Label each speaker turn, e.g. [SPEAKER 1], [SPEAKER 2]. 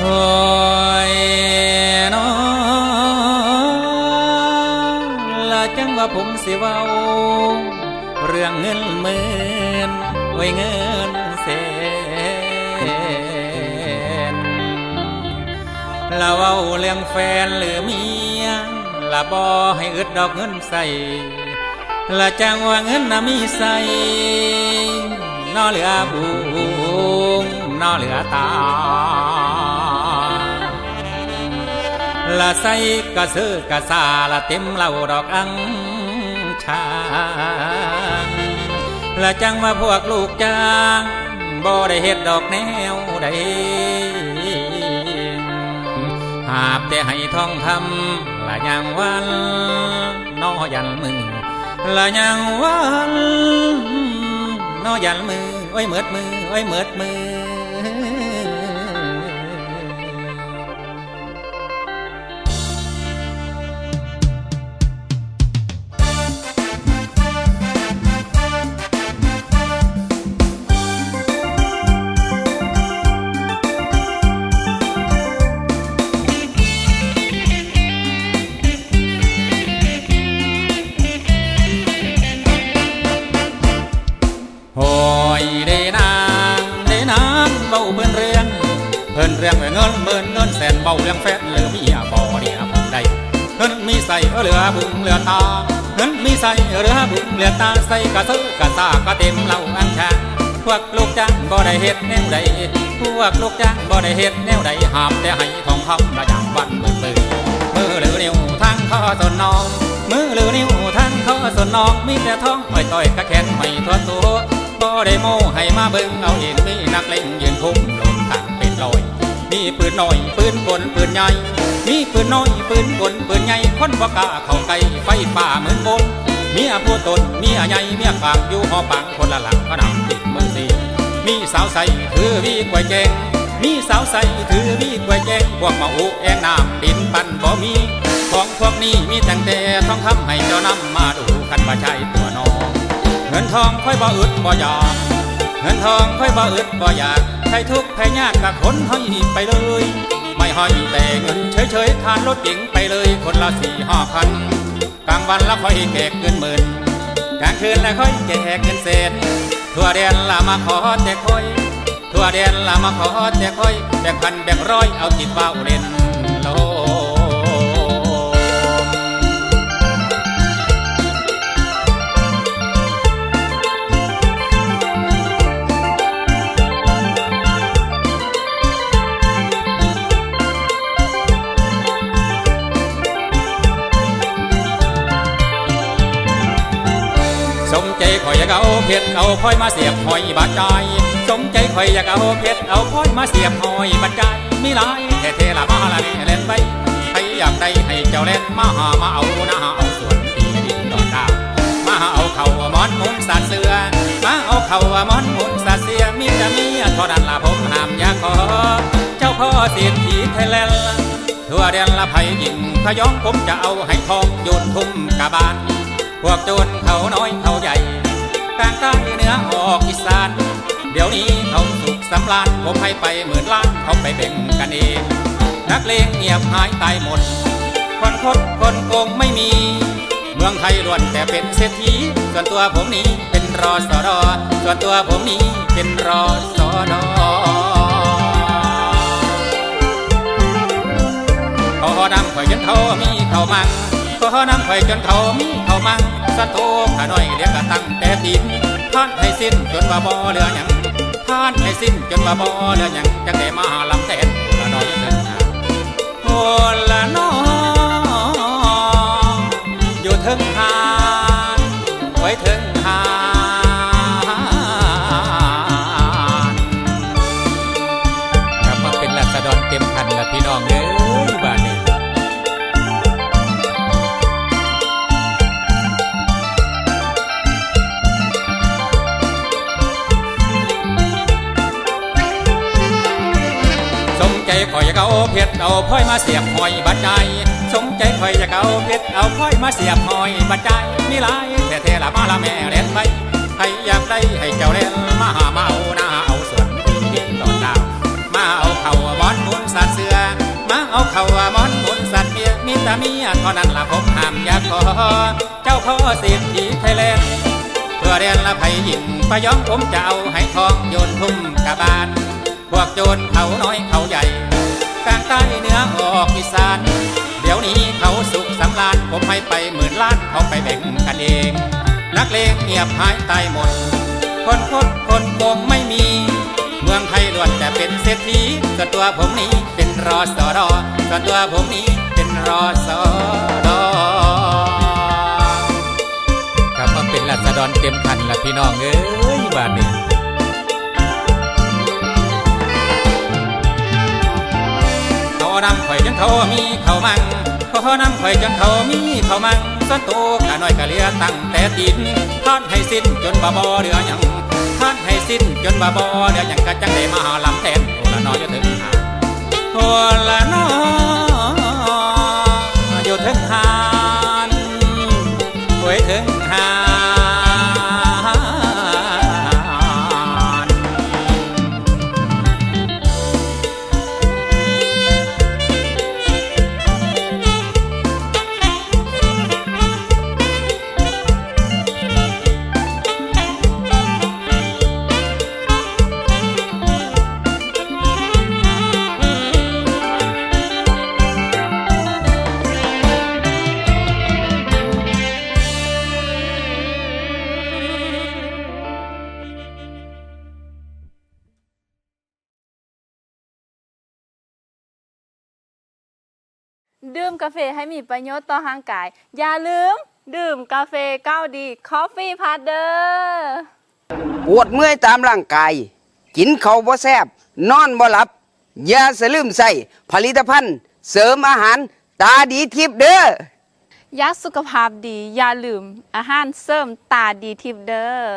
[SPEAKER 1] อยน้อละจังว่าผมสิเว้าเรื่องเงินหมื่นไว้เงินแสนละเว้าเรื่องแฟนหรือเมียละบ่ให้อึดดอกเงินใส่ละจังว่าเงินน่ะมีใส่นอเหลือบุงนอเหลือตา ละใส่กระเสือกระสาละเต็มเหล่าดอกอังชางละจังว่าพวกลูกจ้างบ่ได้เฮ็ดดอกแนวใดหาบแต่ให้ทองคำละยังวันนอยันมือละยังวันนอยันมือโอ้ยเมิดมือโอ้ยเมิดมือ บุงเหลือตาเงินมีใส่เหลือบุงเหลือตาใส่กระซื้อกระซากระเต็มเหล่าอังชางพวกลูกจ้างบ่ได้เฮ็ดแนวใดพวกลูกจ้างบ่ได้เฮ็ดแนวใดหามแต่ให้ทองคำละอย่างวันเบิ่นเบิ่นมือหรือนิ้วทางข้อสนน้องมือหรือนิ้วทางข้อสนน้องมีแต่ท้องต่อยต่อยกระแขนไม่ทั่วตัวบ่ได้โมให้มาเบิ่งเอาเห็นมีนักเล่นยืนคุ้มลมตั้งเป็นลอยมีปืนหน้อยปืนกลปืนใหญ่ มีปืนน้อยปืนกลปืนใหญ่คนบ่กล้าเข้าใกล้ไฟป่าเหมือนบนเมียผู้ตนเมียใหญ่เมียฝากอยู่หอปังคนละหลังก็นำติดมือสีมีสาวใสถือวีกวยแจงมีสาวใสถือวีกวยแจงพวกมาอุแองน้ำดินปันบ่มีของพวกนี้มีแต่งแต่ทองคำให้เจ้านำมาดูคันว่าใช่ตัวน้องเงินทองค่อยบ่อึดบ่อยากเงินทองค่อยบ่อึดบ่อยากใครทุกข์ใครยากกับคนให้ไปเลย ไม่ให้แต่เงินเฉยๆทานรถเก๋งไปเลยคนละสี่ห้าพันกลางวันละค่อยแจกเงินหมื่นกลางคืนละค่อยแจกเงินเศษ ทั่วเดือนละมาขอแต่ค่อย ทั่วเดือนละมาขอแต่ค่อยแบ่งพันแบ่งร้อยเอาติดว่าวเล่น เอาเพชรเอาพลอยมาเสียบหอยบาดใจสมใจข่อยอยากเอาเพชรเอาพลอยมาเสียบหอยบาดใจมีหลายแท่เทละมาละเล่นไปใครอยากได้ให้เจ้าเล่นมาหามาเอานะเอาส่วนที่ดินดอนดาวมาเอาเข่ามอนหมุนสาดเสือมาเอาเข่ามอนหมุนสาดเสียมีแต่เมียท่านั้นละผมห้ามอยากขอ เจ้าพ่อเศรษฐีไทยแลนด์ทั่วแดนละไผยิงขย้องผมจะเอาให้ทองโยนทุ่มกาบานพวกโจรเขาน้อยเขาใหญ่ กลางใต้เหนือออกอีสาน เดี๋ยวนี้เขาสุขสำราญผมให้ไปหมื่นล้านเขาไปแบ่งกันเอง นักเลงเงียบหายตายหมด คนคดคนโกงไม่มี เมืองไทยล้วนแต่เป็นเศรษฐีส่วนตัวผมนี้เป็นรอสอดอส่วนตัวผมนี้เป็นรอสอดอขอนำข่อยจนเขามีเขามัง ขอนำข่จนเขามีเขามังสะโทขาน้อยเรียกกะตั้งแต่ดินท่านให้สิ้นจนว่าบ่เหลือหยังท่านให้สิ้นจนว่าบ่เหลือหยังจังได้มาลำแทนละน้อยเดินหาโอ้ละน้ออยู่เทิงหานไว้เทิงหาน สมใจข่อยอยากเอาเพชรเอาพลอยมาเสียบหอยบัดใจสมใจข่อยอยากเอาเพชรเอาพลอยมาเสียบหอยบัดใจมีหลายแต่เทละมาละแม่เล่นไปใครอยากได้ให้เจ้าเล่นมาหามาเอาหน้าเอาส่วนที่ดินตอนดาวมาเอาเข่าบอนหมุนสาดเสือเมียเท่านั้นละผมห้ามอยากขอเจ้าพ่อสิทธิไทยแลนด์เพื่อเรียนละไผหญิงพยองผมจะเอาให้ทองโยนทุ่มกะบาลพวกโจรเขาน้อยเขาใหญ่ กลางใต้เหนือออกอีสาน เดี๋ยวนี้เขาสุขสำราญผมให้ไปหมื่นล้านเขาไปแบ่งกันเอง นักเลงเงียบหายตายหมด คนคดคนโกงไม่มี เมืองไทยล้วนแต่เป็นเศรษฐีส่วนตัวผมนี้เป็นรอสอรอส่วนตัวผมนี้เป็นรอสอรอครับมาเป็นรัษฎรเต็มคันละพี่น้องเอ้ยบ้านนี้ นำข่อยจนเขามีเขามั่งเขานำข่อยจนเขามีเขามั่งส่วนโตกะน้อยกะเลือตั้งแต่ดินท่านให้สิ้นจนบ่บ่เหลือหยังท่านให้สิ้นจนบ่บ่เหลือหยังกะจังได้มาลำแทนโอละน้อยจะถึงหาโอ
[SPEAKER 2] ดื่มกาแฟให้มีประโยชน์ต่อร่างกาย อย่าลืม ดื่มกาแฟก้าวดีคอฟฟี่พาร์เดอร์
[SPEAKER 3] ปวดเมื่อยตามร่างกาย กินเขาวบ่แซบนอนบ่หลับ อย่าสลืมใส่ผลิตภัณฑ์ เสริมอาหารตาดีทิพย์เด้อ
[SPEAKER 2] ยักษ์สุขภาพดี อย่าลืมอาหารเสริมตาดีทิพย์เดอร์